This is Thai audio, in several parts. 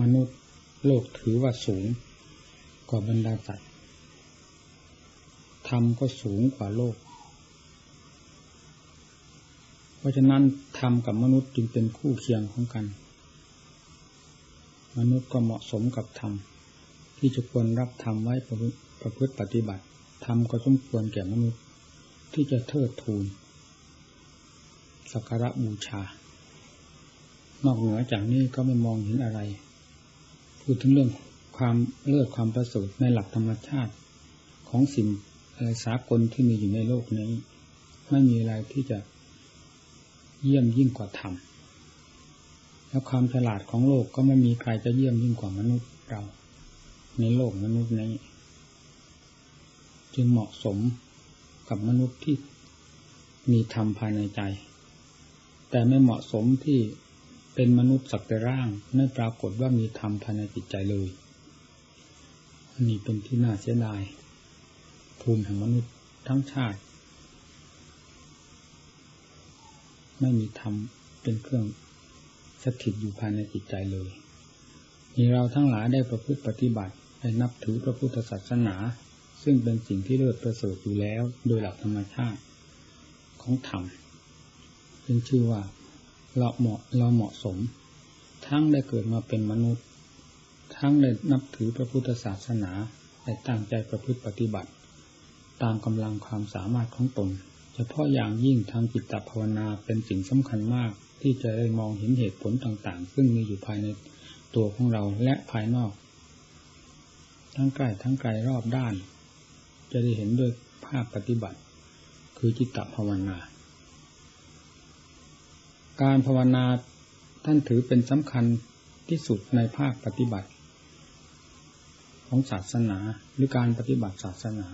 มนุษย์โลกถือว่าสูงกว่าบรรดาสัตว์ธรรมก็สูงกว่าโลก เพราะฉะนั้นธรรมกับมนุษย์จึงเป็นคู่เคียงของกัน มนุษย์ก็เหมาะสมกับธรรมที่จะควรรับธรรมไว้ประพฤติปฏิบัติธรรมก็สมควรแก่มนุษย์ที่จะเทิดทูนสักการะบูชา นอกเหนือจากนี้ก็ไม่มองเห็นอะไร พูดถึงเรื่องความเลิศความประเสริในหลักธรรมชาติของสิ่งอะไรสากลที่มีอยู่ในโลกนี้ ไม่มีอะไรที่จะเยี่ยมยิ่งกว่าธรรมแล้วความฉลาดของโลกก็ไม่มีใครจะเยี่ยมยิ่งกว่ามนุษย์เรา ในโลกมนุษย์นี้ จึงเหมาะสมกับมนุษย์ที่มีธรรมภายในใจ แต่ไม่เหมาะสมที่ เป็นมนุษย์สักแต่ร่างไม่ปรากฏว่ามีธรรมภายในจิตใจเลยนี่เป็นที่น่าเสียดายภูมิแห่งมนุษย์ทั้งชาติ ไม่มีธรรมเป็นเครื่องสถิตอยู่ภายในจิตใจเลยนี่เราทั้งหลายได้ประพฤติปฏิบัติได้นับถือพระพุทธศาสนา ซึ่งเป็นสิ่งที่เลิศประเสริฐอยู่แล้ว โดยหลักธรรมชาติของธรรมเป็นชื่อว่า เราเหมาะเราเหมาะสม ทั้งได้เกิดมาเป็นมนุษย์ ทั้งได้นับถือพระพุทธศาสนาได้ตั้งใจประพฤติปฏิบัติ ตามกำลังความสามารถของตน เฉพาะอย่างยิ่งทางจิตตภาวนาเป็นสิ่งสำคัญมากที่จะได้มองเห็นเหตุผลต่างๆ ซึ่งมีอยู่ภายในตัวของเราและภายนอก ทั้งใกล้ทั้งไกลรอบด้าน จะได้เห็นด้วยภาพปฏิบัติ คือจิตตภาวนา การภาวนาท่านถือเป็นสำคัญที่สุดในภาคปฏิบัติ ของศาสนาหรือการปฏิบัติศาสนา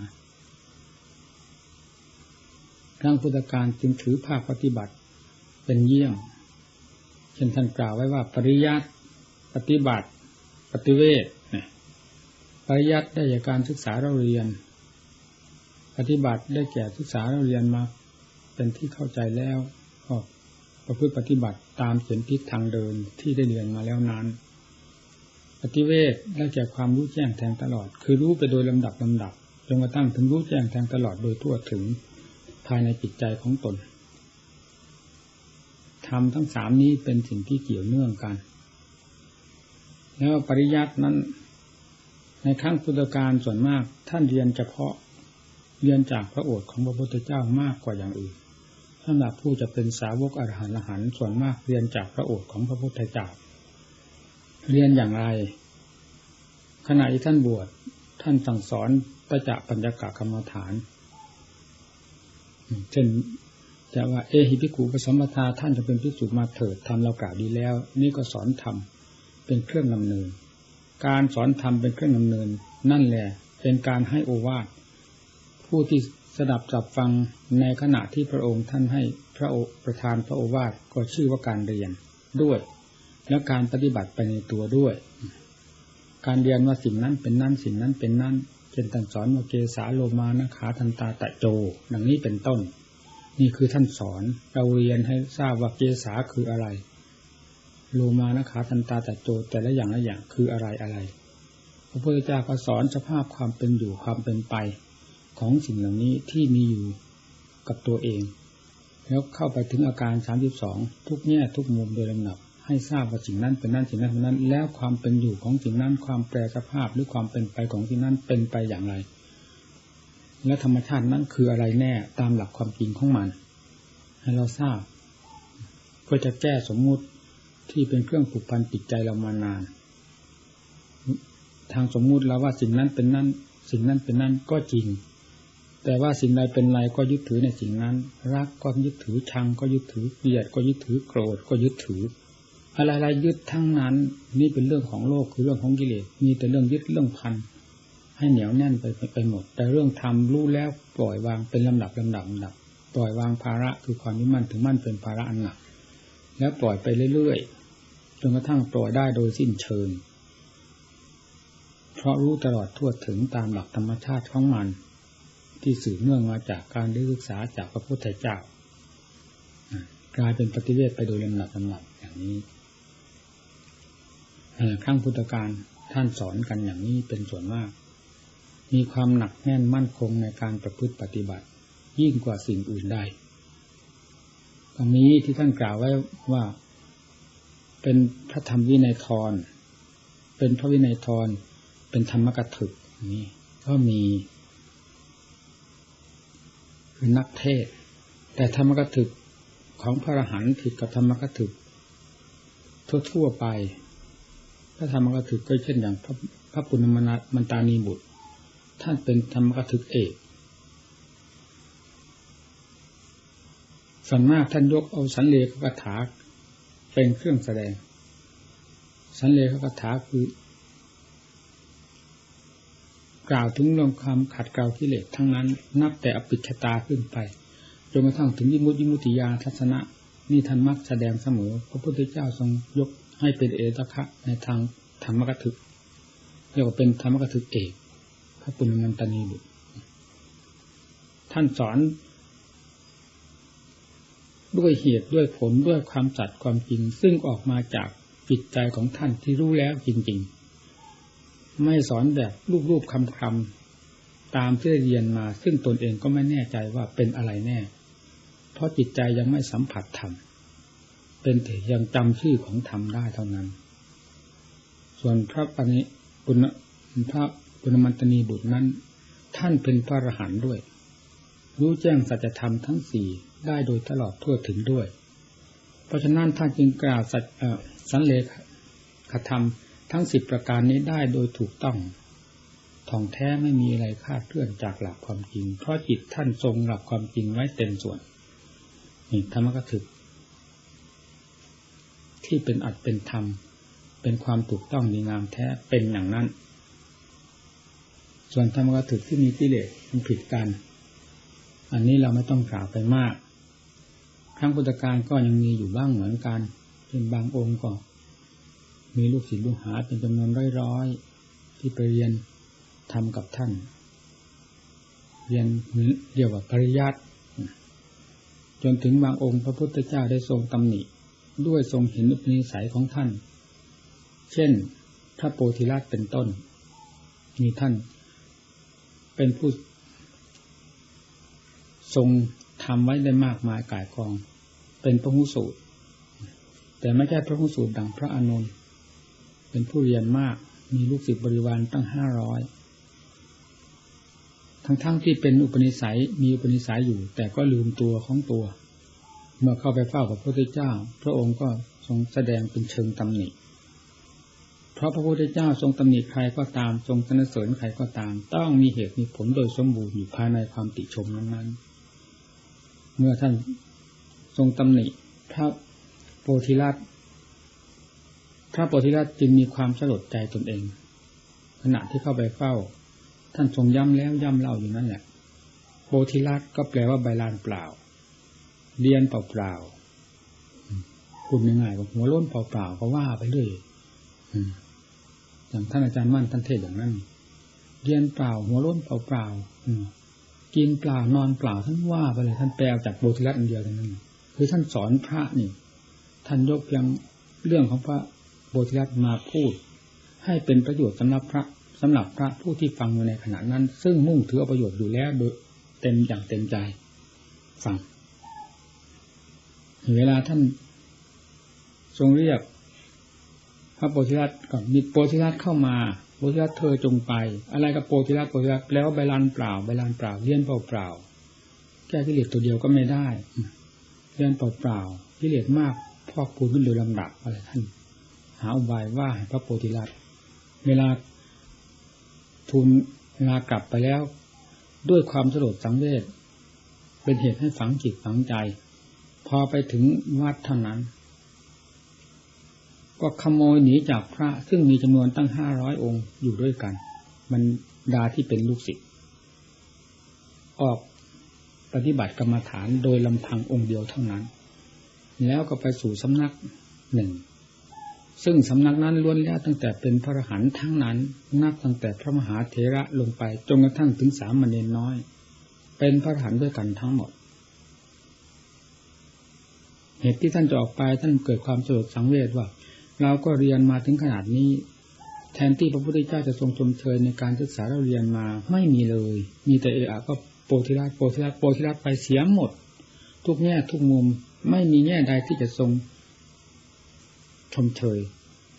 ครั้งพุทธการจึงถือภาคปฏิบัติเป็นเยี่ยง เช่นท่านกล่าวไว้ว่า ปริยัติปฏิบัติ ปฏิเวทปริยัติได้จากการศึกษาเราเรียน ปฏิบัติได้แก่ศึกษาเราเรียนมา เป็นที่เข้าใจแล้วก็ ประพฤติปฏิบัติตามเส้นทิศทางเดินที่ได้เรียนมาแล้วนั้น ปฏิเวทได้แก่ความรู้แจ้งแทงตลอด คือรู้ไปโดยลำดับลำดับจนกระทั่งถึงรู้แจ้งแทงตลอดโดยทั่วถึงภายในจิตใจของตนทำทั้งสามนี้เป็นสิ่งที่เกี่ยวเนื่องกัน แล้วปริยัตินั้น ในครั้งพุทธกาลส่วนมากท่านเรียนเฉพาะ เรียนจากพระโอษฐ์ของพระพุทธเจ้ามากกว่าอย่างอื่น สำหรับผู้จะเป็นสาวกอรหันต์หันส่วนมากเรียนจากพระโอษฐ์ของพระพุทธเจ้าเรียนอย่างไร ขณะที่ท่านบวชท่านสั่งสอนตจะปัญญากากรรมฐาน เช่นจะว่าเอหิพิกูปสัมปทาท่านจะเป็นพิสูจมาเถิดทำเรากล่าวดีแล้ว นี่ก็สอนธรรมเป็นเครื่องนำเนิน การสอนธรรมเป็นเครื่องนำเนิน นั่นแหละเป็นการให้โอวาทผู้ที่ สดับจับฟังในขณะที่พระองค์ท่านให้พระโอประธานพระโอวาทก็ชื่อว่าการเรียนด้วย แล้วการปฏิบัติไปในตัวด้วย การเรียนว่าสิ่งนั้นเป็นนั่นสิ่งนั้นเป็นนั่นเช่นท่านสอนว่าเกสาโลมานะขาทันตาตะโจดังนี้เป็นต้น นี่คือท่านสอนเราเรียนให้ทราบว่าเกสาคืออะไร โลมานะขาทันตาตะโจแต่ละอย่างละอย่างคืออะไรอะไรพระพุทธเจ้าก็สอนสภาพความเป็นอยู่ความเป็นไป ของสิ่งเหล่านี้ที่มีอยู่กับตัวเอง แล้วเข้าไปถึงอาการสามสิบสองทุกแง่ทุกมุมโดยลำดับ ให้ทราบว่าสิ่งนั้นเป็นนั้นสิ่งนั้นเป็นนั้น แล้วความเป็นอยู่ของสิ่งนั้นความแปรสภาพหรือความเป็นไปของสิ่งนั้นเป็นไปอย่างไร และธรรมชาตินั้นคืออะไรแน่ตามหลักความจริงของมัน ให้เราทราบ เพื่อจะแก้สมมุติที่เป็นเครื่องผูกพันจิตใจเรามานาน ทางสมมุติแล้วว่าสิ่งนั้นเป็นนั้น สิ่งนั้นเป็นนั้นก็จริง แต่ว่าสิ่งใดเป็นไรก็ยึดถือในสิ่งนั้น รักก็ยึดถือชังก็ยึดถือเกลียดก็ยึดถือโกรธก็ยึดถือ อะไรๆยึดทั้งนั้น นี่เป็นเรื่องของโลกคือเรื่องของกิเลสมีแต่เรื่องยึดเรื่องพันให้เหนียวแน่นไปไปหมด แต่เรื่องทำรู้แล้วปล่อยวางเป็นลำดับลำดับลำดับปล่อยวางภาระคือความยึดมั่นถึงมั่นเป็นภาระอันหนัก แล้วปล่อยไปเรื่อยๆจนกระทั่งปล่อยได้โดยสิ้นเชิงเพราะรู้ตลอดทั่วถึงตามหลักธรรมชาติของมัน ที่สืบเนื่องมาจากการได้ศึกษาจากพระพุทธเจ้ากลายเป็นปฏิเวทไปโดยลำหนักลำหนักอย่างนี้ครั้งพุทธการท่านสอนกันอย่างนี้เป็นส่วนมาก มีความหนักแน่นมั่นคงในการประพฤติปฏิบัติ ยิ่งกว่าสิ่งอื่นใดตรงนี้ที่ท่านกล่าวไว้ว่า เป็นพระธรรมวินัยทรเป็นพระวินัยทรเป็นธรรมกถึกนี่ก็มี คือนักเทศ แต่ธรรมกถึกของพระอรหันต์ผิดกับธรรมกถึกทั่วๆไป พระธรรมกถึกก็เช่นอย่างพระพระปุณณมันตานีบุตร ท่านเป็นธรรมกถึกเอกส่วนมากท่านยกเอาสันเลขกถาเป็นเครื่องแสดง สันเลขกถาคือ กล่าวถึงเรื่องความขัดเกลากิเลสทั้งนั้น นับแต่อภิชตาขึ้นไปจนกระทั่งถึงยิมุติมุติยาทัศนะนี่ท่านมักแสดงเสมอพระพุทธเจ้าทรงยกให้เป็นเอตคะในทางธรรมกถึกเรียกว่าเป็นธรรมกถึกเอกพระปุณณันตานีบุตรท่านสอน ด้วยเหตุด้วยผลด้วยความจัดความจริง ซึ่งออกมาจากจิตใจของท่านที่รู้แล้วจริงๆ ไม่สอนแบบรูปๆคำๆตามที่เรียนมา ซึ่งตนเองก็ไม่แน่ใจว่าเป็นอะไรแน่ เพราะจิตใจยังไม่สัมผัสธรรมเป็นแต่ยังจำชื่อของธรรมได้เท่านั้น ส่วนพระปณิปุณพระปุณมันตนีบุตรนั้น ท่านเป็นพระอรหันต์ด้วย รู้แจ้งสัจธรรมทั้งสี่ได้โดยตลอดทั่วถึงด้วย เพราะฉะนั้นท่านจึงกล่าวสัจสันเลขธรรม ทั้งสิบประการนี้ได้โดยถูกต้องท่องแท้ไม่มีอะไรคาดเคลื่อนจากหลักความจริง เพราะจิตท่านทรงหลักความจริงไว้เต็มส่วนนี่ธรรมกถึก ที่เป็นอัดเป็นธรรม เป็นความถูกต้องดีงามแท้เป็นอย่างนั้น ส่วนธรรมกถึกที่มีกิเลสมันผิดกัน อันนี้เราไม่ต้องกล่าวไปมากครั้งพุทธการก็ยังมีอยู่บ้างเหมือนกันเป็นบางองค์ก็ มีลูกศิษย์ลูกหาเป็นจำนวนร้อยๆที่ไปเรียนทำกับท่าน เรียนเรียกว่าปริยัติจนถึงบางองค์พระพุทธเจ้าได้ทรงตำหนิ ด้วยทรงเห็นอุปนิสัยของท่าน เช่นพระโพธิราชเป็นต้น มีท่าน เป็นผู้ ทรงทำไว้ได้มากมายกายกอง เป็นพระหุสูตร แต่ไม่ใช่พระหุสูตรดังพระอานนท์ เป็นผู้เรียนมาก มีลูกศิษย์บริวารตั้งห้าร้อยทั้งๆทที่เป็นอุปนิสัยมีอุปนิสัยอยู่ แต่ก็ลืมตัวของตัว เมื่อเข้าไปเฝ้าพระพุทธเจ้า พระองค์ก็ทรงแสดงเป็นเชิงตำหนิเพราะพระพุทธเจ้าทรงตำหนิใครก็ตามทรงสนเสริญใครก็ตาม ต้องมีเหตุมีผลโดยสมบูรณ์อยู่ภายในความติชมนั้นๆ เมื่อท่านทรงตำหนิพระโพธิลัตพ ระโพธิลัตจึงมีความสลดใจตนเอง ขณะที่เข้าไปเฝ้า ท่านทรงย้ำแล้วย้ำเล่าอยู่นั่นแหละโพธิลัตก็แปลว่าใบลานเปล่าเรียนเปล่าๆพูดง่ายๆว่าหัวล้นเปล่าๆก็ว่าไปเรื่อยอย่างท่านอาจารย์มั่นท่านเทศอย่างนั้นเรียนเปล่า หัวล้นเปล่าๆกินเปล่านอนเปล่าท่านว่าไปเลยท่านแปลจากโบธิรัตอันเดียวนั้นคือท่านสอนพระนี่ ท่านยกเพียงเรื่องของพระ โบธิรัตมาพูด ให้เป็นประโยชน์สำหรับพระสำหรับพระผู้ที่ฟังอยู่ในขณะนั้น ซึ่งมุ่งถือประโยชน์อยู่แล้วโดยเต็มอย่างเต็มใจฟังเวลาท่านทรงเรียก พระโพธิรัตก่อนมีโพธิรัตเข้ามาโพธิรัตเธอจงไป อะไรกับโพธิรัตโพธิรัตแล้วใบลานเปล่าใบลานเปล่าเลี้ยนเปล่าเปล่าแก้กิเลสตัวเดียวก็ไม่ได้เลี้ยนเปล่าเปล่ากิเลสมากพอกพูนขึ้นโดยลำดับอะไรท่าน หาอุบายว่าพระโพธิรัตเวลาทูลเวลากลับไปแล้ว ด้วยความสลดสังเวชเป็นเหตุให้ฝังจิตฝังใจ พอไปถึงวัดเท่านั้น ก็ขโมยหนีจากพระซึ่งมีจำนวนตั้งห้าร้อยองค์อยู่ด้วยกัน มันดาที่เป็นลูกศิษย์ออกปฏิบัติกรรมฐานโดยลำพังองค์เดียวเท่านั้น แล้วก็ไปสู่สำนักหนึ่ง ซึ่งสำนักนั้นล้วนแล้วตั้งแต่เป็นพระอรหันต์ทั้งนั้น นับตั้งแต่พระมหาเถระลงไปจนกระทั่งถึงสามมเณรน้อย เป็นพระอรหันต์ด้วยกันทั้งหมด เหตุที่ท่านจะออกไปท่านเกิดความสลดสังเวชว่า เราก็เรียนมาถึงขนาดนี้ แทนที่พระพุทธเจ้าจะทรงชมเชยในการศึกษาเราเรียนมาไม่มีเลย มีแต่เออะก็โปธิรัตโปธิรัตโปธิรัตไปเสียหมด ทุกแง่ทุกมุมไม่มีแง่ใดที่จะทรง ชมเชย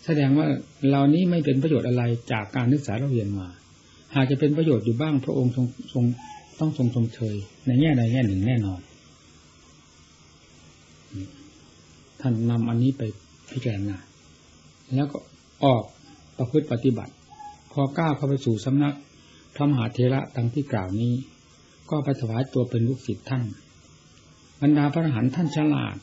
แสดงว่าเหล่านี้ไม่เป็นประโยชน์อะไรจากการศึกษาเราเรียนมา หากจะเป็นประโยชน์อยู่บ้างพระองค์ทรงทรงต้องทรงชมเชย ในแง่ใดแง่หนึ่งแน่นอนท่านนำอันนี้ไปพิจารณาแล้วก็ออกประพฤติปฏิบัติ พอก้าวเข้าไปสู่สำนักพระมหาเทระดังที่กล่าวนี้ ก็ไปถวายตัวเป็นลูกศิษย์ท่านบรรดาพระอรหันต์ท่านฉลาด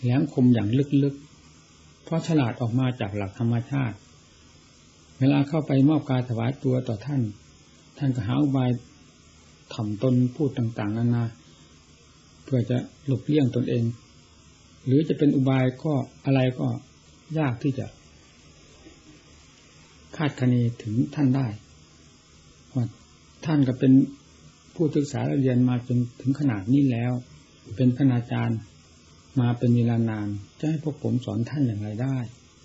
แหลมคมอย่างลึกๆ เพราะฉลาดออกมาจากหลักธรรมชาติ เวลาเข้าไปมอบกายถวายตัวต่อท่าน ท่านก็หาอุบายถ่อมตนพูดต่างๆนานา เพื่อจะหลบเลี่ยงตนเอง หรือจะเป็นอุบายก็อะไรก็ยากที่จะ คาดคะเนถึงท่านได้ว่าท่านก็เป็นผู้ศึกษาเรียนมาจนถึงขนาดนี้แล้ว เป็นคณาจารย์ มาเป็นเวลานาน จะให้พวกผมสอนท่านอย่างไรได้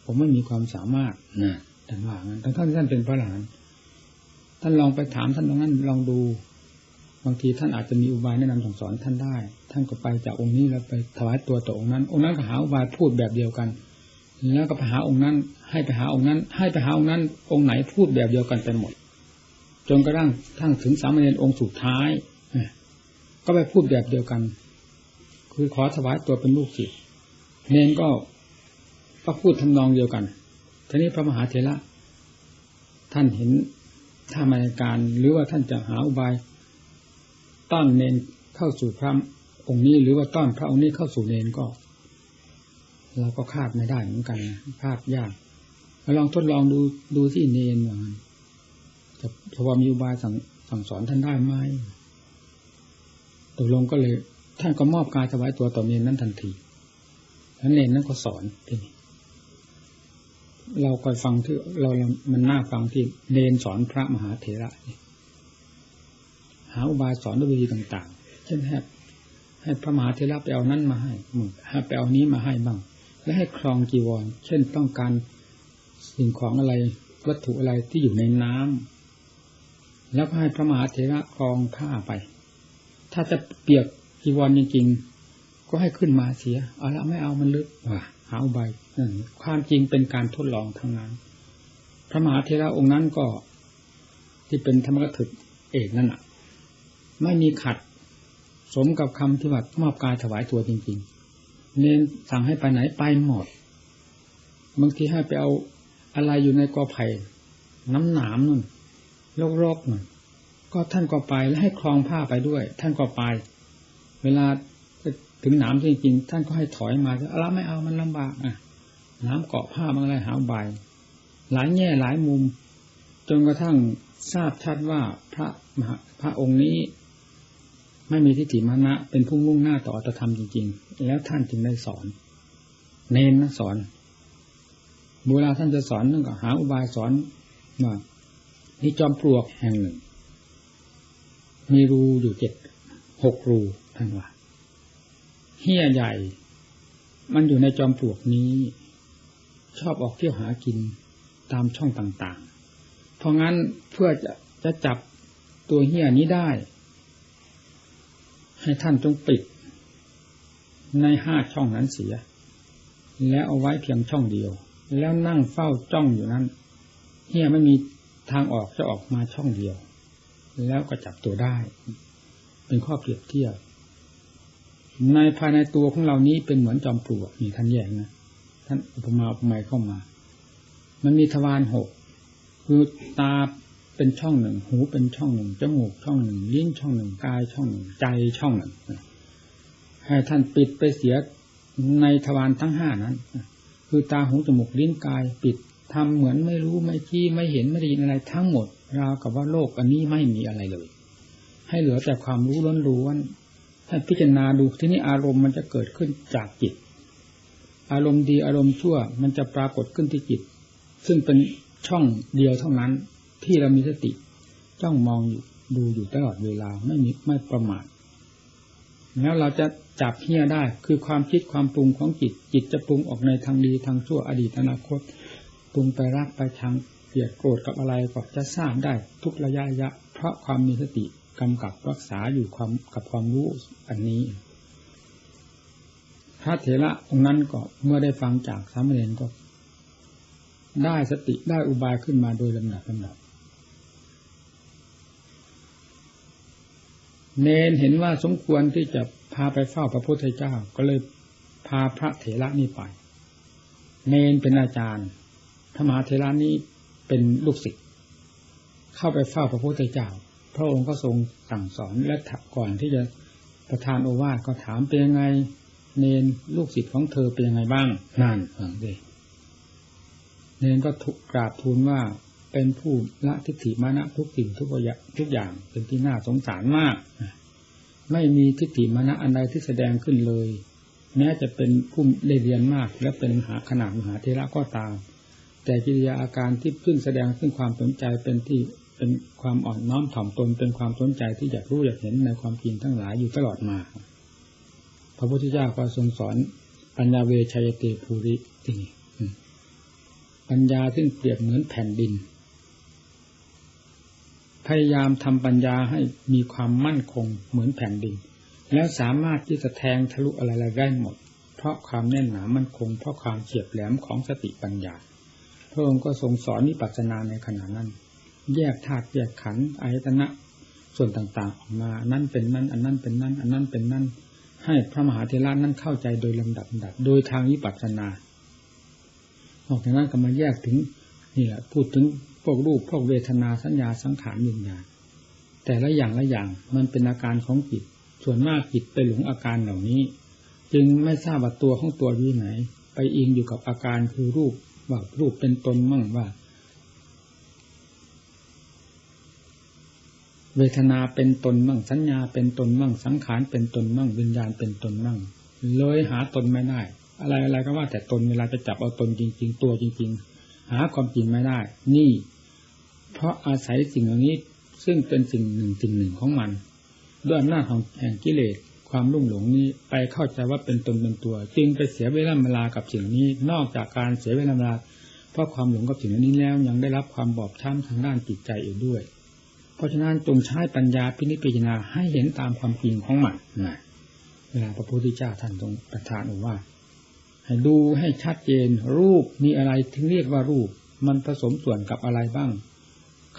ผมไม่มีความสามารถนะแต่ว่างั้นทั้งท่านท่านเป็นพระหลานท่านลองไปถามท่านตรงนั้นลองดูบางทีท่านอาจจะมีอุบายแนะนำสั่งสอนท่านได้ ท่านก็ไปจากองค์นี้แล้วไปถวายตัวต่อองค์นั้น องค์นั้นก็หาอุบายพูดแบบเดียวกัน แล้วก็ไปหาองค์นั้น ให้ไปหาองค์นั้น ให้ไปหาองค์นั้น องค์ไหนพูดแบบเดียวกันไปหมด จนกระทั่งทั้งถึงสามเณรองค์สุดท้าย ก็ไปพูดแบบเดียวกัน คือขอถวายตัวเป็นลูกศิษย์เนนก็ก็พูดทำนองเดียวกันทีนี้พระมหาเถระท่านเห็นท่ามาการหรือว่าท่านจะหาอุบายต้อนเนนเข้าสู่พระองค์นี้ หรือว่าต้อนพระองค์นี้เข้าสู่เนนก็ เราก็คาดไม่ได้เหมือนกันคาดยากลองทดลองดูดูที่เนนว่าจะพอมีอุบายสั่งสั่งสอนท่านได้ไหมตกลงก็เลย ท่านก็มอบกายถวายตัวต่อเนนนั้นทันทีแล้วเนนนั้นก็สอนทีนี้เราก็ฟังที่เรา มันน่าฟังที่เนนสอนพระมหาเถระหาอุบายสอนด้วยวิธีต่าง ๆ เช่นให้ให้พระมหาเถระไปเอานั้นมาให้มึงให้ไปเอานี้มาให้บ้าง และให้ครองจีวร เช่นต้องการสิ่งของอะไรวัตถุอะไรที่อยู่ในน้ำแล้วก็ให้พระมหาเถระครองผ้าไป ถ้าจะเปียก จีวรจริงๆก็ให้ขึ้นมาเสียเอาละไม่เอามันลึกว่ะหาอุบายนั่นความจริงเป็นการทดลองทั้งนั้นพระมหาเทระองค์นั้นก็ ที่เป็นธรรมกถึกเอกนั่นอะ ไม่มีขัด สมกับคำที่ว่ามอบกายถวายตัวจริงๆ เน้นสั่งให้ไปไหนไปหมดบางทีให้ไปเอาอะไรอยู่ในกอไผ่น้ำหนามนั่นโรคๆนั่นก็ท่านก็ไปแล้วให้คลองผ้าไปด้วย ท่านก็ไป เวลาถึงหนามจริงๆท่านก็ให้ถอยมาแล้วไม่เอามันลำบากอะน้ำเกาะผ้าบางอะไรหาใบหลายแง่หลายมุม จนกระทั่งทราบชัดว่าพระมหาพระองค์นี้ ไม่มีทิฏฐิมานะ เป็นผู้มุ่งหน้าต่ออัตธรรมจริง ๆ แล้วท่านจึงได้สอน เน้นนะสอนเวลาท่านจะสอนนั่นก็หาอุบายสอนว่านี่จอมปลวกแห่งหนึ่ง มีรูอยู่เจ็ดหกรู ท่านว่าเฮี้ยใหญ่ มันอยู่ในจอมปลวกนี้ ชอบออกเที่ยวหากินตามช่องต่างๆ เพราะงั้นเพื่อจะจะจับตัวเฮี้ยนี้ได้ ให้ท่านจงปิด ในห้าช่องนั้นเสีย แล้วเอาไว้เพียงช่องเดียว แล้วนั่งเฝ้าจ้องอยู่นั้นเฮี้ยไม่มีทางออกจะออกมาช่องเดียว แล้วก็จับตัวได้ เป็นข้อเปรียบเทียบ ในภายในตัวของเรานี้เป็นเหมือนจอมปลวกนี่ท่านแยกนะท่านอุปมาอุปไมยเข้ามา มันมีทวารหกคือตาเป็นช่องหนึ่ง หูเป็นช่องหนึ่งจมูกช่องหนึ่งลิ้นช่องหนึ่งกายช่องหนึ่งใจช่องหนึ่งให้ท่านปิดไปเสียในทวารทั้งห้านั้นคือตาหูจมูกลิ้นกายปิดทำเหมือนไม่รู้ไม่ชี้ไม่เห็นไม่ได้ยินอะไรทั้งหมดราวกับว่าโลกอันนี้ไม่มีอะไรเลย ให้เหลือแต่ความรู้ล้วน ๆถ้าพิจารณาดูที่นี้อารมณ์มันจะเกิดขึ้นจากจิต อารมณ์ดีอารมณ์ชั่ว มันจะปรากฏขึ้นที่จิต ซึ่งเป็นช่องเดียวเท่านั้น ที่เรามีสติ จ้องมองดูอยู่ตลอดเวลาไม่มีไม่ประมาทแล้วเราจะจับเฮี้ยได้คือความคิดความปรุงของจิต จิตจะปรุงออกในทางดีทางชั่วอดีตอนาคต ปรุงไปรักไปทางเกลียดโกรธกับอะไรก็จะสร้างได้ทุกระยะระยะ เพราะความมีสติ กำกับรักษาอยู่ความกับความรู้อันนี้ พระเถระองค์นั้นก็เมื่อได้ฟังจากสามเณรก็ ได้สติได้อุบายขึ้นมาโดยลำดับลำดับเนนเห็นว่าสมควรที่จะพาไปเฝ้าพระพุทธเจ้า ก็เลยพาพระเถระนี่ไป เนนเป็นอาจารย์ พระมหาเถระนี้เป็นลูกศิษย์เข้าไปเฝ้าพระพุทธเจ้า พระองค์ก็ทรงสั่งสอนและก่อนที่จะประทานโอวาทก็ถามเป็นยังไง เนนลูกศิษย์ของเธอเป็นยังไงบ้างนั่นฟังดิเนนก็ถูกกราบทูลว่าเป็นผู้ละทิฏฐิมานะทุกสิ่งทุกอย่างทุกอย่างเป็นที่น่าสงสารมาก ไม่มีทิฏฐิมานะอันใดที่แสดงขึ้นเลย แม้จะเป็นผู้ได้เรียนมาก และเป็นมหาขนาดมหาเทระก็ตาม แต่กิริยาอาการที่พึ่งแสดงซึ่งความสนใจเป็นที่ เป็นความอ่อนน้อมถ่อมตนเป็นความสนใจที่อยากรู้อยากเห็นในความจริงทั้งหลายอยู่ตลอดมา พระพุทธเจ้าก็ทรงสอนปัญญาเวชัยเตภูริที่นี่ปัญญาซึ่งเปรียบเหมือนแผ่นดิน พยายามทำปัญญาให้มีความมั่นคงเหมือนแผ่นดิน แล้วสามารถที่จะแทงทะลุอะไรๆได้หมด เพราะความแน่นหนามั่นคง เพราะความเฉียบแหลมของสติปัญญาพระองค์ก็ทรงสอนนิพพานาในขณะนั้น แยกธาตุแยกขันธ์อายตนะส่วนต่างๆออกมานั่นเป็นนั่นอันนั้นเป็นนั่นอันนั้นเป็นนั่นให้พระมหาเทระนั้นเข้าใจโดยลำดับดับโดยทางวิปัสสนาออกจากนั้นก็มาแยกถึงนี่แหละพูดถึงพวกรูปพวกเวทนาสัญญาสังขารวิญญาณแต่ละอย่างละอย่างมันเป็นอาการของจิต ส่วนมากจิตไปหลงอาการเหล่านี้ จึงไม่ทราบว่าตัวของตัวอยู่ไหน ไปอิงอยู่กับอาการคือรูปว่ารูปเป็นตนมั่งว่า เวทนาเป็นตนมั่งสัญญาเป็นตนมั่งสังขารเป็นตนมั่งวิญญาณเป็นตนมั่งเลยหาตนไม่ได้ อะไรอะไรก็ว่าแต่ตนเวลาจะจับเอาตนจริง ๆ ตัวจริง ๆ หาความจริงไม่ได้ นี่ เพราะอาศัยสิ่งเหล่านี้ซึ่งเป็นสิ่งหนึ่งสิ่งหนึ่งของมัน ด้วยอำนาจของแห่งกิเลสความรุ่งหลงนี้ไปเข้าใจว่าเป็นตนเป็นตัว จึงไปเสียเวลาเวลากับสิ่งนี้ นอกจากการเสียเวลาเวลาเพราะความหลงกับสิ่งนี้แล้วยังได้รับความบอบช้ำทางด้านจิตใจอีกด้วย เพราะฉะนั้นจงใช้ปัญญาพินิจพิจารณาให้เห็นตามความจริงของมันนะเวลาพระพุทธเจ้าท่านทรงประทานว่า ให้ดูให้ชัดเจน รูปมีอะไรถึงเรียกว่ารูป มันผสมส่วนกับอะไรบ้าง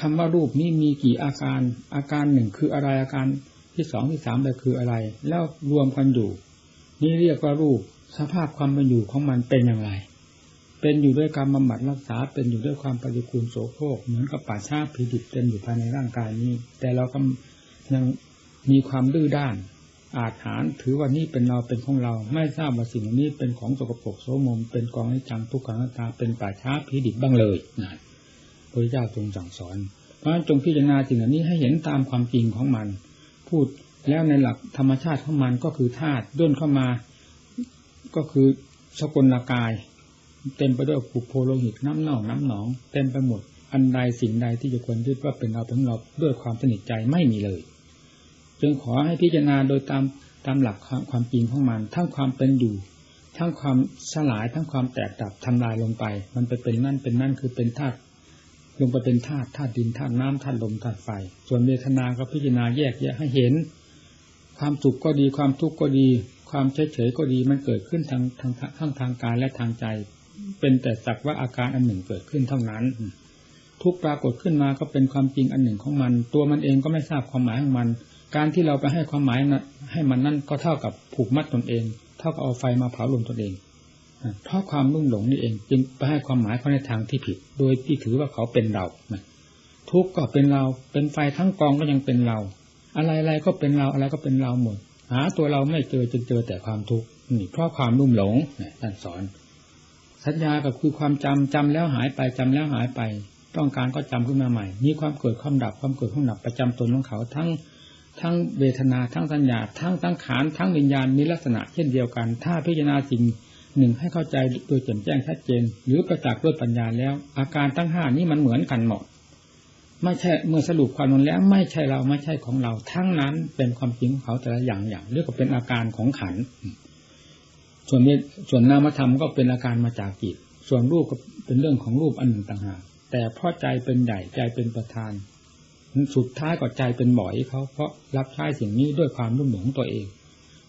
คำว่ารูปนี้มีกี่อาการ อาการหนึ่งคืออะไรอาการที่สองที่สามไปคืออะไร แล้วรวมกันอยู่ นี่เรียกว่ารูปสภาพความเป็นอยู่ของมันเป็นอย่างไร เป็นอยู่ด้วยการบำบัดรักษา เป็นอยู่ด้วยความปฏิกูลโสโครกเหมือนกับป่าชาผีดิบเป็นอยู่ภายในร่างกายนี้ แต่เราก็ยังมีความดื้อด้าน อาจหารถือว่านี่เป็นเราเป็นของเรา ไม่ทราบว่าสิ่งนี้เป็นของสกปรกโสมม เป็นกองให้จังทุกขังตาเป็นป่าช้าผีดิบบ้างเลยนะพระเจ้าทรงสั่งสอน เพราะฉะนั้นจงพิจารณาสิ่งนี้ให้เห็นตามความจริงของมัน พูดแล้วในหลักธรรมชาติของมันก็คือธาตุด้นเข้ามา ก็คือสกุลกาย เต็มไปด้วยปุโพโลหิตน้ำเน่าน้ำหนอง เต็มไปหมด อันใดสิ่งใดที่จะควรยึดว่าเป็นเราเป็นเราด้วยความสนิทใจไม่มีเลย จึงขอให้พิจารณาโดยตามตามหลักความจริงของมัน ทั้งความเป็นอยู่ ทั้งความสลายทั้งความแตกดับทำลายลงไป มันไปเป็นนั่นเป็นนั่นคือเป็นธาตุลงไปเป็นธาตุธาตุดินธาตุน้ำธาตุลมธาตุไฟ ส่วนเวทนาก็พิจารณาแยกแยะให้เห็น ความสุขก็ดีความทุกข์ก็ดี ความเฉยเฉยก็ดีมันเกิดขึ้นทางทางทั้งทางกายและทางใจ เป็นแต่สักว่าอาการอันหนึ่งเกิดขึ้นเท่านั้น ทุกปรากฏขึ้นมาก็เป็นความจริงอันหนึ่งของมัน ตัวมันเองก็ไม่ทราบความหมายของมัน การที่เราไปให้ความหมายนะให้มันนั่นก็เท่ากับผูกมัดตนเอง เท่ากับเอาไฟมาเผาลมตนเองเพราะความรุ่งหลงนี่เอง จึงไปให้ความหมายเขาในทางที่ผิด โดยที่ถือว่าเขาเป็นเราทุกข์ก็เป็นเราเป็นไฟทั้งกองก็ยังเป็นเรา อะไรๆก็เป็นเราอะไรก็เป็นเราหมดหาตัวเราไม่เจอจนเจอแต่ความทุกข์นี่เพราะความรุ่มหลงท่านสอน สัญญาก็คือความจำจำแล้วหายไปจำแล้วหายไป ต้องการก็จำขึ้นมาใหม่มีความเกิดความดับความเกิดความดับประจำตนของเขาทั้งทั้งเวทนาทั้งสัญญา ทั้งตั้งขานทั้งวิญญาณมีลักษณะเช่นเดียวกัน ถ้าพิจารณาสิ่งหนึ่งให้เข้าใจโดยแจ่มแจ้งชัดเจน หรือประจักษ์ด้วยปัญญาแล้ว อาการตั้งห้านี้มันเหมือนกันหมดไม่ใช่เมื่อสรุปความลงแล้ว ไม่ใช่เราไม่ใช่ของเรา ทั้งนั้นเป็นความจริงของเขาแต่ละอย่างอย่างเรียกว่าเป็นอาการของขัน ส่วนนี้ส่วนนามธรรมก็เป็นอาการมาจากจิต ส่วนรูปก็เป็นเรื่องของรูปอันหนึ่งต่างหากแต่เพราะใจเป็นใหญ่ใจเป็นประธาน สุดท้ายก็ใจเป็นบ่อยเขาเพราะรับใช้สิ่งนี้ด้วยความรุ่มหลงตัวเอง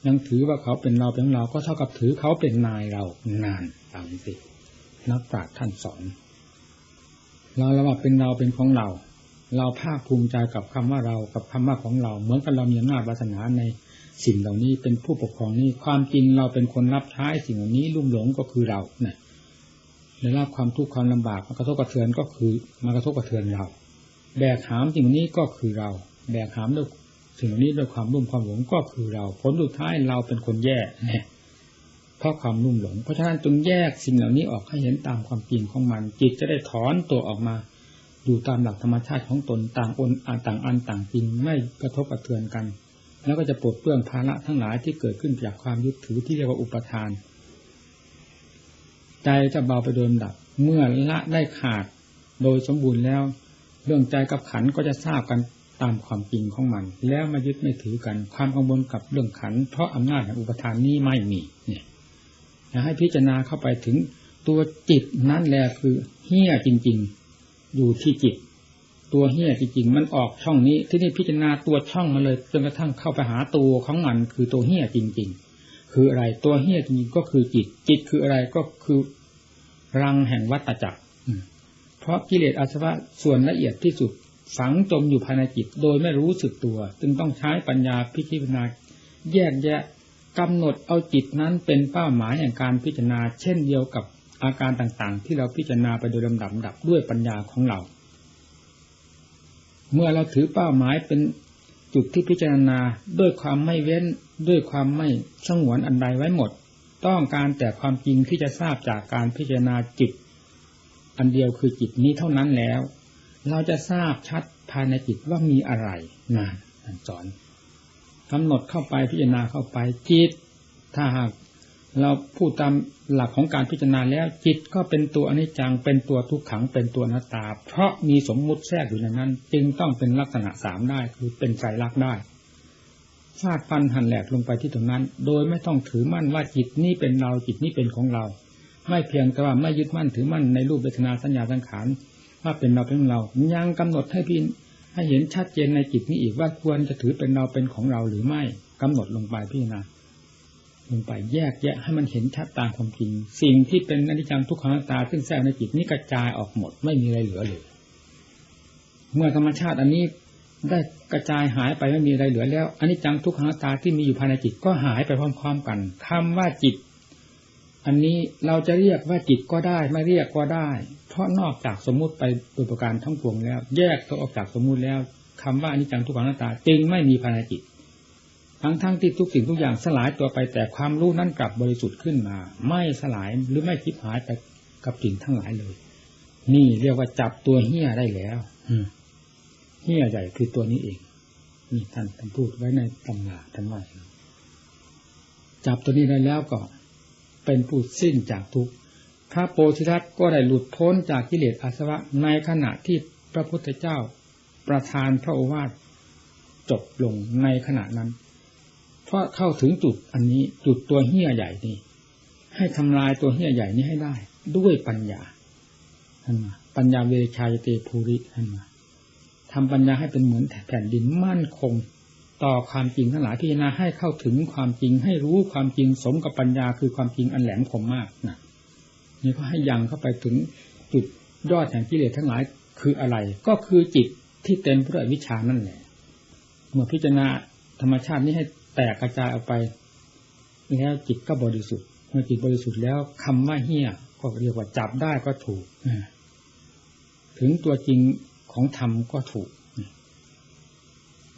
ยังถือว่าเขาเป็นเราเป็นเราก็เท่ากับถือเขาเป็นนายเรานานฟังสินักปราชญ์ท่านสอน เราเราว่าเป็นเราเป็นของเรา เราภาคภูมิใจกับคำว่าเรากับคำว่าของเรา เหมือนกับเรามีอำนาจวาสนาใน สิ่งเหล่านี้เป็นผู้ปกครองนี่ความจริงเราเป็นคนรับใช้สิ่งเหล่านี้ลุ่มหลงก็คือเราเนี่ยได้รับความทุกข์ความลำบากมากระทบกระเทือนก็คือมากระทบกระเทือนเรา แบกหามสิ่งนี้ก็คือเรา แบกหามด้วยสิ่งนี้ด้วยความรุ่มความหลงก็คือเรา ผลสุดท้ายเราเป็นคนแย่เนี่ยเพราะความรุ่มหลง เพราะฉะนั้นจงแยกสิ่งเหล่านี้ออกให้เห็นตามความจริงของมัน จิตจะได้ถอนตัวออกมาอยู่ตามหลักธรรมชาติของตนต่างอนต่างอันต่างจริงไม่กระทบกระเทือนกัน แล้วก็จะปลดเปลื้องภาระทั้งหลายที่เกิดขึ้นจากความยึดถือที่เรียกว่าอุปทาน ใจจะเบาไปโดยลำดับ เมื่อละได้ขาดโดยสมบูรณ์แล้ว เรื่องใจกับขันก็จะทราบกันตามความจริงของมัน แล้วมายึดไม่ถือกัน ความกังวลกับเรื่องขัน เพราะอำนาจแห่งอุปทานนี้ไม่มีเนี่ยให้พิจารณาเข้าไปถึงตัวจิตนั่นแหละคือเฮี้ยจริง ๆ อยู่ที่จิต ตัวเฮี้ยจริงๆมันออกช่องนี้ ที่นี่พิจารณาตัวช่องมาเลยจนกระทั่งเข้าไปหาตัวของมันคือตัวเฮี้ยจริง ๆ คืออะไรตัวเฮี้ยจริงก็คือจิต จิตคืออะไรก็คือรังแห่งวัตจักรเพราะกิเลสอาสวะส่วนละเอียดที่สุดฝังจมอยู่ภายในจิตโดยไม่รู้สึกตัว จึงต้องใช้ปัญญาพิจารณาแยกแยะกำหนดเอาจิตนั้นเป็นเป้าหมายแห่งการพิจารณา เช่นเดียวกับอาการต่างๆ ที่เราพิจารณาไปโดยลำดับดับด้วยปัญญาของเรา เมื่อเราถือเป้าหมายเป็นจุดที่พิจารณาด้วยความไม่เว้นด้วยความไม่สงวนอันใดไว้หมด ต้องการแต่ความจริงที่จะทราบจากการพิจารณาจิต อันเดียวคือจิตนี้เท่านั้นแล้ว เราจะทราบชัดภายในจิตว่ามีอะไรนานสอนกำหนดเข้าไปพิจารณาเข้าไปจิตถ้าหาก เราพูดตามหลักของการพิจารณาแล้วจิตก็เป็นตัวอนิจจังเป็นตัวทุกขังเป็นตัวนัตตา เพราะมีสมมุติแทรกอยู่ในนั้น จึงต้องเป็นลักษณะสามได้คือเป็นใจรักได้ฟาดฟันหันแหลกลงไปที่ตรงนั้น โดยไม่ต้องถือมั่นว่าจิตนี้เป็นเราจิตนี้เป็นของเรา ไม่เพียงแต่ว่าไม่ยึดมั่นถือมั่นในรูปเวทนาสัญญาสังขารว่าเป็นเราเป็นเรา ยังกำหนดให้พิให้เห็นชัดเจนในจิตนี้อีกว่าควรจะถือเป็นเราเป็นของเราหรือไม่กำหนดลงไปพี่นา ลงไปแยกแยะให้มันเห็นชัดตามความจริง สิ่งที่เป็นอนิจจังทุกขังตาซึ่งแทรกในจิตนี้กระจายออกหมดไม่มีอะไรเหลือเลยเมื่อธรรมชาติอันนี้ได้กระจายหายไปไม่มีอะไรเหลือแล้วอนิจจังทุกขังตาที่มีอยู่ภายในจิตก็หายไปพร้อม ๆ กันคำว่าจิต อันนี้เราจะเรียกว่าจิตก็ได้ ไม่เรียกก็ได้ เพราะนอกจากสมมุติไปโดยประการทั้งปวงแล้ว แยกตัวออกจากสมมุติแล้วคำว่าอนิจจังทุกขังตตาจึงไม่มีภายในจิต ทั้งทั้งที่ทุกสิ่งทุกอย่างสลายตัวไปแต่ความรู้นั้นกลับบริสุทธิ์ขึ้นมา ไม่สลายหรือไม่คิดหายไปกับสิ่งทั้งหลายเลย นี่เรียกว่าจับตัวเหี้ยได้แล้วเหี้ยใหญ่คือตัวนี้เองนี่ท่านท่านพูดไว้ในตำราท่านว่าจับตัวนี้ได้แล้วก็เป็นผู้สิ้นจากทุกพระโพธิสัตว์ก็ได้หลุดพ้นจากกิเลสอาสวะในขณะที่พระพุทธเจ้าประทานพระโอวาทจบลงในขณะนั้น เพราะเข้าถึงจุดอันนี้จุดตัวเหี้ยใหญ่นี้ให้ทำลายตัวเหี้ยใหญ่นี้ให้ได้ ด้วยปัญญาท่านมาปัญญาเวชายเตภูริท่านมาทำปัญญาให้เป็นเหมือนแผ่นดินมั่นคง ต่อความจริงทั้งหลายพิจารณาให้เข้าถึงความจริง ให้รู้ความจริงสมกับปัญญาคือความจริงอันแหลมคมมากนะนี่ก็ให้ยังเข้าไปถึงจุดยอดแห่งกิเลสทั้งหลายคืออะไร ก็คือจิตที่เต็มไปด้วยวิชานั่นแหละเมื่อพิจารณาธรรมชาตินี้ให้ แตกกระจายออกไป แล้วจิตก็บริสุทธิ์เมื่อจิตบริสุทธิ์แล้วคำว่าเฮี้ยก็เรียกว่าจับได้ก็ถูกถึงตัวจริงของธรรมก็ถูก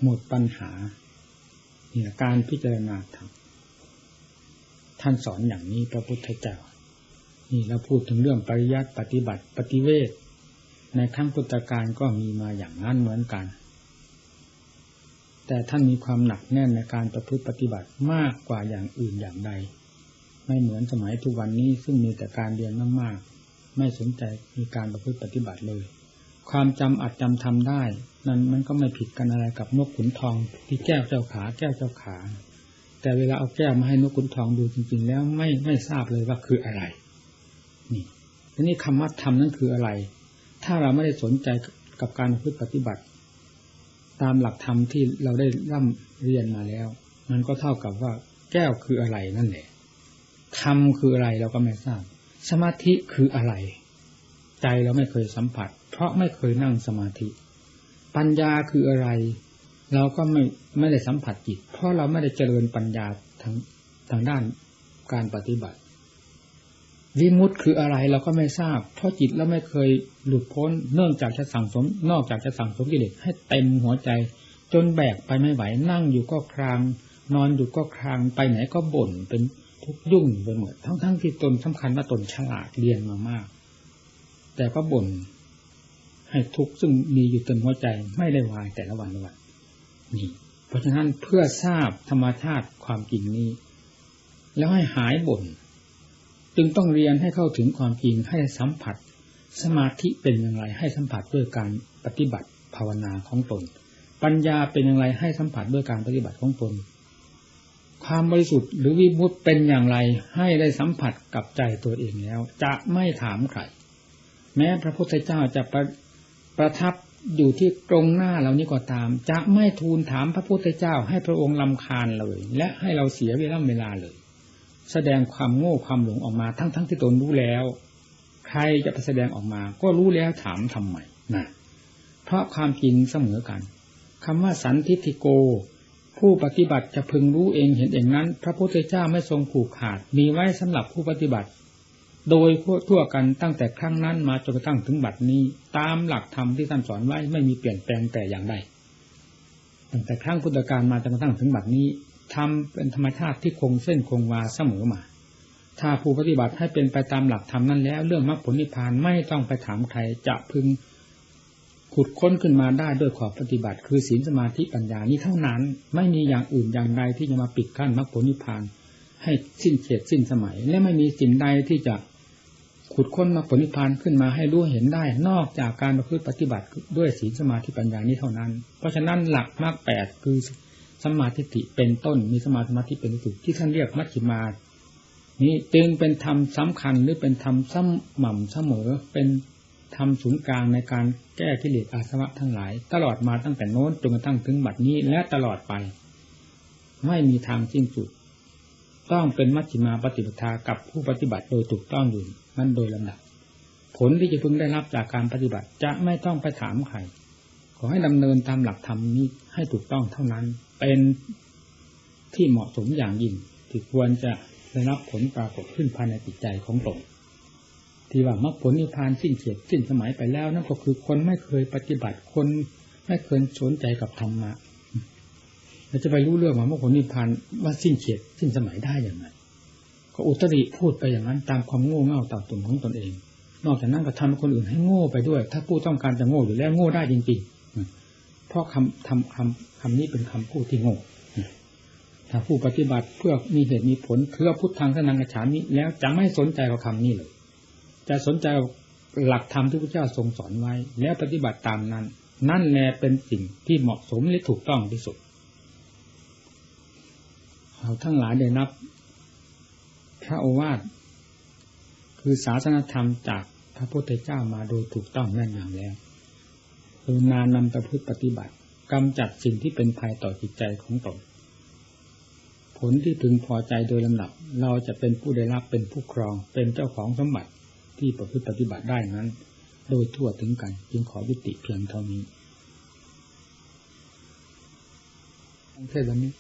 หมดปัญหาเนี่ยการพิจารณาธรรมท่านสอนอย่างนี้พระพุทธเจ้า นี่เราพูดถึงเรื่องปริยัติปฏิบัติปฏิเวทในขั้งพุทธการก็มีมาอย่างนั้นเหมือนกัน แต่ท่านมีความหนักแน่นในการประพฤติปฏิบัติมากกว่าอย่างอื่นอย่างใด ไม่เหมือนสมัยทุกวันนี้ซึ่งมีแต่การเรียนมากๆ ไม่สนใจมีการประพฤติปฏิบัติเลย ความจำอัดจำทำได้ นั้นมันก็ไม่ผิดกันอะไรกับนกขุนทองที่แก้วเจ้าขาแก้วเจ้าขา แต่เวลาเอาแก้วมาให้นกขุนทองดูจริง ๆ แล้วไม่ไม่ทราบเลยว่าคืออะไร นี่ทีนี้คำว่าธรรมนั้นคืออะไร ถ้าเราไม่ได้สนใจกับการพฤติปฏิบัติ ตามหลักธรรมที่เราได้ร่ำเรียนมาแล้ว มันก็เท่ากับว่า แก้วคืออะไรนั่นแหละธรรมคืออะไรเราก็ไม่ทราบ สมาธิคืออะไร ใจเราไม่เคยสัมผัส เพราะไม่เคยนั่งสมาธิ ปัญญาคืออะไร เราก็ไม่ไม่ได้สัมผัสจิต เพราะเราไม่ได้เจริญปัญญาทางทางด้านการปฏิบัติ วิมุตคืออะไรเราก็ไม่ทราบ เพราะจิตเราไม่เคยหลุดพ้นเนื่องจากจะสั่งสม นอกจากจะสั่งสมกิเลสให้เต็มหัวใจ จนแบกไปไม่ไหวนั่งอยู่ก็คราง นอนอยู่ก็ครางไปไหนก็บ่นเป็นทุกข์ยุ่งไปหมดทั้งๆทที่ตนสำคัญว่าตนฉลาดเรียนมามาก แต่ก็บ่นให้ทุกข์ซึ่งมีอยู่เต็มหัวใจไม่ได้วายแต่ละวันละวันนี่เพราะฉะนั้นเพื่อทราบธรรมชาติความจริงนี้ แล้วให้หายบ่น จึงต้องเรียนให้เข้าถึงความจริงให้สัมผัส สมาธิเป็นอย่างไรให้สัมผัสด้วยการปฏิบัติภาวนาของตน ปัญญาเป็นอย่างไรให้สัมผัสด้วยการปฏิบัติของตน ความบริสุทธิ์หรือวิมุตเป็นอย่างไรให้ได้สัมผัสกับใจตัวเองแล้ว จะไม่ถามใครแม้พระพุทธเจ้าจะประประทับอยู่ที่ตรงหน้าเรานี้ก็ตาม จะไม่ทูลถามพระพุทธเจ้าให้พระองค์ลำคาญเลย และให้เราเสียเวลาเวลาเลย แสดงความโง่ความหลงออกมาทั้งๆทที่ตนรู้แล้ว ใครจะไปแสดงออกมา ก็รู้แล้วถามทำไมนะเพราะความจริงเสมอกันคำว่าสันทิฏฐิโก ผู้ปฏิบัติจะพึงรู้เองเห็นเองนั้น พระพุทธเจ้าไม่ทรงผูกขาด มีไว้สำหรับผู้ปฏิบัติ โดยทั่วกันตั้งแต่ครั้งนั้นมาจนกระทั่งถึงบัดนี้ ตามหลักธรรมที่ท่านสอนไว้ไม่มีเปลี่ยนแปลงแต่อย่างใดตั้งแต่ครั้งพุทธกาลมาจนกระทั่งถึงบัดนี้ ทำเป็นธรรมชาติที่คงเส้นคงวาเสมอมา ถ้าผู้ปฏิบัติให้เป็นไปตามหลักธรรมนั้นแล้ว เรื่องมรรคผลนิพพานไม่ต้องไปถามใครจะพึงขุดค้นขึ้นมาได้ด้วยขอบปฏิบัติ คือศีลสมาธิปัญญานี้เท่านั้น ไม่มีอย่างอื่นอย่างใดที่จะมาปิดกั้นมรรคผลนิพพาน ให้สิ้นเขตสิ้นสมัย และไม่มีสิ่งใดที่จะขุดค้นมรรคผลนิพพานขึ้นมาให้รู้เห็นได้ นอกจากการประพฤติปฏิบัติด้วยศีลสมาธิปัญญานี้เท่านั้น เพราะฉะนั้นหลักมรรคแปดคือ สมาธิิเป็นต้น มีสมาธิเป็นสุดที่ท่านเรียกมัชฌิมา นี้จึงเป็นธรรมสาคัญหรือเป็นธรรมสม่ำเสมอ เป็นธรรมศูนย์กลางในการแก้กิเลสอาสวะทั้งหลาย ตลอดมาตั้งแต่โน้นจนกระทั่งถึงบัดนี้และตลอดไป ไม่มีทางสิ้นสุด ต้องเป็นมัชฌิมาปฏิปทากับผู้ปฏิบัติโดยถูกต้องอยู่นั่นโดยลำดับผลที่จะพึงได้รับจากการปฏิบัติจะไม่ต้องไปถามใครขอให้ดำเนินตามหลักธรรมนี้ให้ถูกต้องเท่านั้น เป็นที่เหมาะสมอย่างยิ่งที่ควรจะได้รับผลปรากฏขึ้นภายในจิตใจของตนที่ว่ามรรคผลนิพพานสิ้นเฉียดสิ้นสมัยไปแล้วนั่นก็คือคนไม่เคยปฏิบัติคนไม่เคยสนใจกับธรรมะเราจะไปรู้เรื่องว่ามรรคผลนิพพานว่าสิ้นเฉียดสิ้นสมัยได้อย่างไรก็อุตริพูดไปอย่างนั้นตามความโง่เง่าต่าตุ่มของตนเอง นอกจากนั้นก็ทำให้คนอื่นให้โง่ไปด้วย ถ้าผู้ต้องการจะโง่อยู่แล้วโง่ได้จริงๆ เพราะคำทำคำคำนี้เป็นคำพูดที่โง่ถ้าผู้ปฏิบัติเพื่อมีเหตุมีผลเพื่อพุทธังสนังกระฉามิแล้วจะไม่สนใจกับคำนี้เลยจะสนใจหลักธรรมที่พระเจ้าทรงสอนไว้ แล้วปฏิบัติตามนั้น นั่นแหละเป็นสิ่งที่เหมาะสมและถูกต้องที่สุดเราทั้งหลายได้นับ พระโอวาทคือศาสนธรรมจากพระพุทธเจ้ามาโดยถูกต้องแน่นอนแล้ว คือนานำประพฤติปฏิบัติกำจัดสิ่งที่เป็นภัยต่อจิตใจของตนผลที่พึงพอใจโดยลำดับ เราจะเป็นผู้ได้รับเป็นผู้ครอง เป็นเจ้าของสมบัติที่ประพฤติปฏิบัติได้นั้น โดยทั่วถึงกัน จึงขอยุติเพียงเท่านี้เทศวันนี้